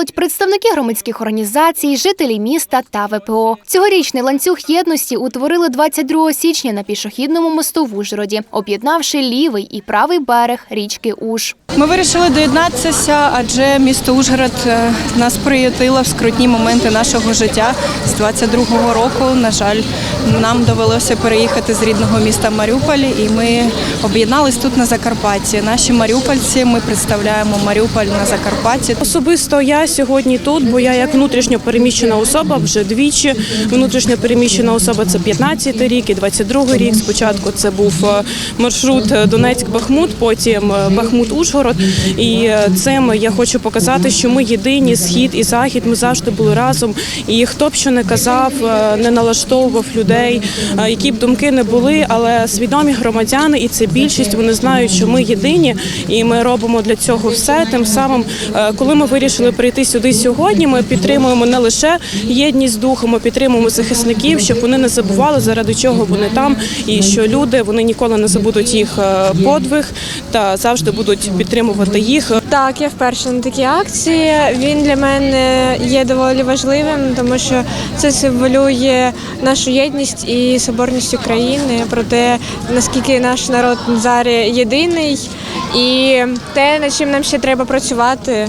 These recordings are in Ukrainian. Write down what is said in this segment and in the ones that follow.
молодь, представники громадських організацій, жителі міста та ВПО. Цьогорічний ланцюг єдності утворили 22 січня на пішохідному мосту в Ужгороді, об'єднавши лівий і правий берег річки Уж. Ми вирішили доєднатися, адже місто Ужгород е, нас приютило в скрутні моменти нашого життя з 22-го року. На жаль, нам довелося переїхати з рідного міста Маріуполь, і ми об'єднались тут на Закарпатті. Наші маріупольці ми представляємо Маріуполь на Закарпатті. Особисто я сьогодні тут, бо я як внутрішньо переміщена особа вже двічі. Внутрішньо переміщена особа це 15 рік і 22 рік. Спочатку це був е, маршрут е, Донецьк-Бахмут, потім е, Бахмут-Ужгород. І цим я хочу показати, що ми єдині схід і захід. Ми завжди були разом. І хто б що не казав, не налаштовував людей, які б думки не були, але свідомі громадяни, і це більшість. Вони знають, що ми єдині, і ми робимо для цього все. Тим самим, коли ми вирішили прийти сюди сьогодні, ми підтримуємо не лише єдність духу, ми підтримуємо захисників, щоб вони не забували, заради чого вони там, і що люди вони ніколи не забудуть їх е, подвиг та завжди будуть підтримувати їх. Так, я вперше на такій акції. Він для мене є доволі важливим, тому що це символює нашу єдність і соборність України про те, наскільки наш народ зараз єдиний, і те, над чим нам ще треба працювати.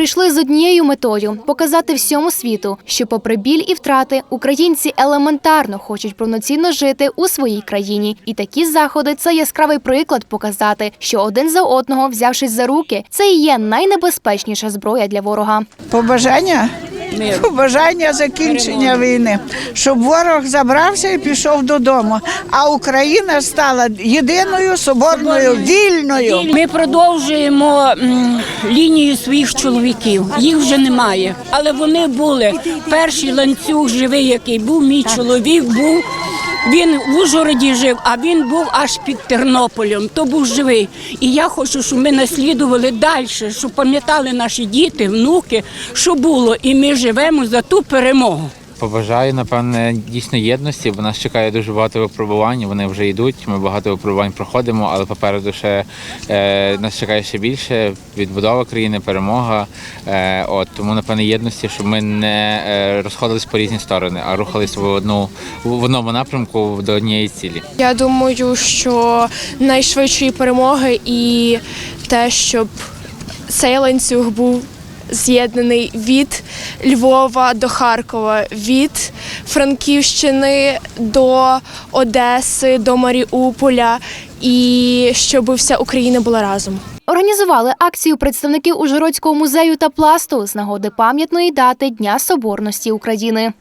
прийшли з однією метою показати всьому світу, що, попри біль і втрати, українці елементарно хочуть повноцінно жити у своїй країні. І такі заходи це яскравий приклад показати, що один за одного, взявшись за руки, це і є найнебезпечніша зброя для ворога. Побажання? Побажання закінчення війни, щоб ворог забрався і пішов додому, а Україна стала єдиною, соборною, вільною. Ми продовжуємо лінію своїх чоловіків. Їх вже немає, але вони були. Перший ланцюг живий, який був. Мій чоловік був. Він в Ужгороді жив, а він був аж під Тернополем. То був живий. І я хочу, щоб ми наслідували далі, щоб пам'ятали наші діти, внуки, що було, і ми живемо за ту перемогу. Побажаю, напевне, дійсно єдності, бо нас чекає дуже багато випробувань. Вони вже йдуть. Ми багато випробувань проходимо, але попереду ще е, нас чекає ще більше відбудова країни, перемога. Е, от тому, напевне, єдності, щоб ми не е, розходились по різні сторони, а рухались в одну в одному напрямку до однієї цілі. Я думаю, що найшвидшої перемоги і те, щоб цей ланцюг був з'єднаний від Львова до Харкова, від Франківщини до Одеси, до Маріуполя, і щоб вся Україна була разом. Організували акцію представники Ужгородського музею та пласту з нагоди пам'ятної дати Дня Соборності України.